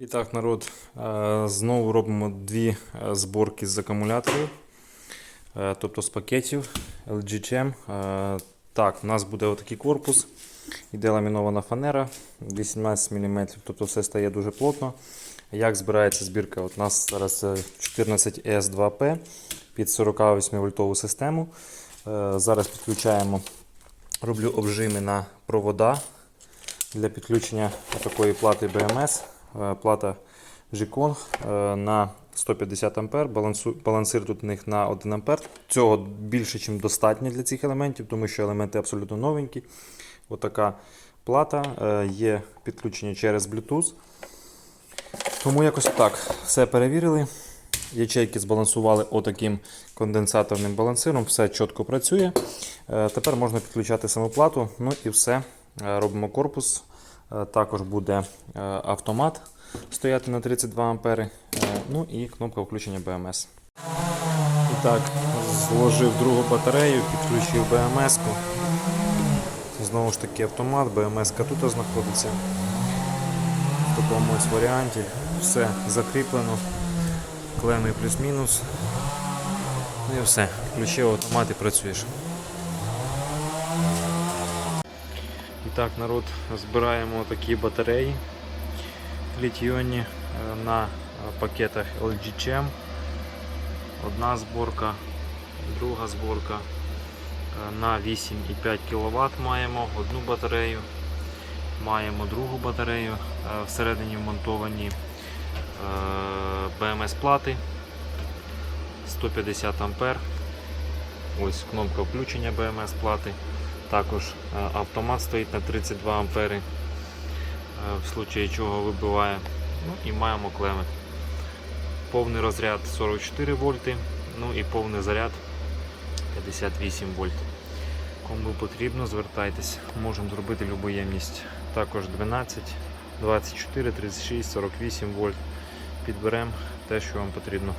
І так, народ, е, знову робимо дві е, зборки з акумуляторів, е, тобто з пакетів LG Chem. Так, у нас буде отакий корпус, іде ламінована фанера 18 мм, тобто все стає дуже плотно. Як збирається збірка? От у нас зараз е, 14S2P під 48 вольтову систему. Зараз підключаємо, роблю обжими на провода для підключення такої плати BMS. Е, Плата G-Kong е, на 150 А. Балансир тут у них на 1 А. Цього більше, ніж достатньо для цих елементів, тому що елементи абсолютно новенькі. Отака плата. Е, Є підключення через Bluetooth. Тому якось так. Все перевірили. Ячейки збалансували отаким конденсаторним балансиром, все чітко працює. Тепер можна підключати саму плату. Ну і все. Робимо корпус. Е, Також буде е, автомат стояти на 32 ампери. Е, Ну і кнопка включення. І так, зложив другу батарею, підключив BMS. -ку. Знову ж таки автомат, BMS тут знаходиться. В такому ось варіанті. Все закріплено. Клеми плюс-мінус. Ну і все. Включив автомат і працюєш. І так, народ, збираємо такі батареї літіонні е, на пакетах LG Chem. Одна зборка, друга зборка. Е, На 8,5 кВт маємо одну батарею, маємо другу батарею, Е, всередині вмонтовані BMS плати 150 А. Ось кнопка включення BMS плати. Також е, автомат стоїть на 32 ампери, е, в случаї чого вибиває. Ну і маємо клеми. Повний розряд 44 вольти, ну і повний заряд 58 вольт. Кому потрібно, звертайтесь, можемо зробити любу ємність. Також 12, 24, 36, 48 вольт. Підберемо те, що вам потрібно.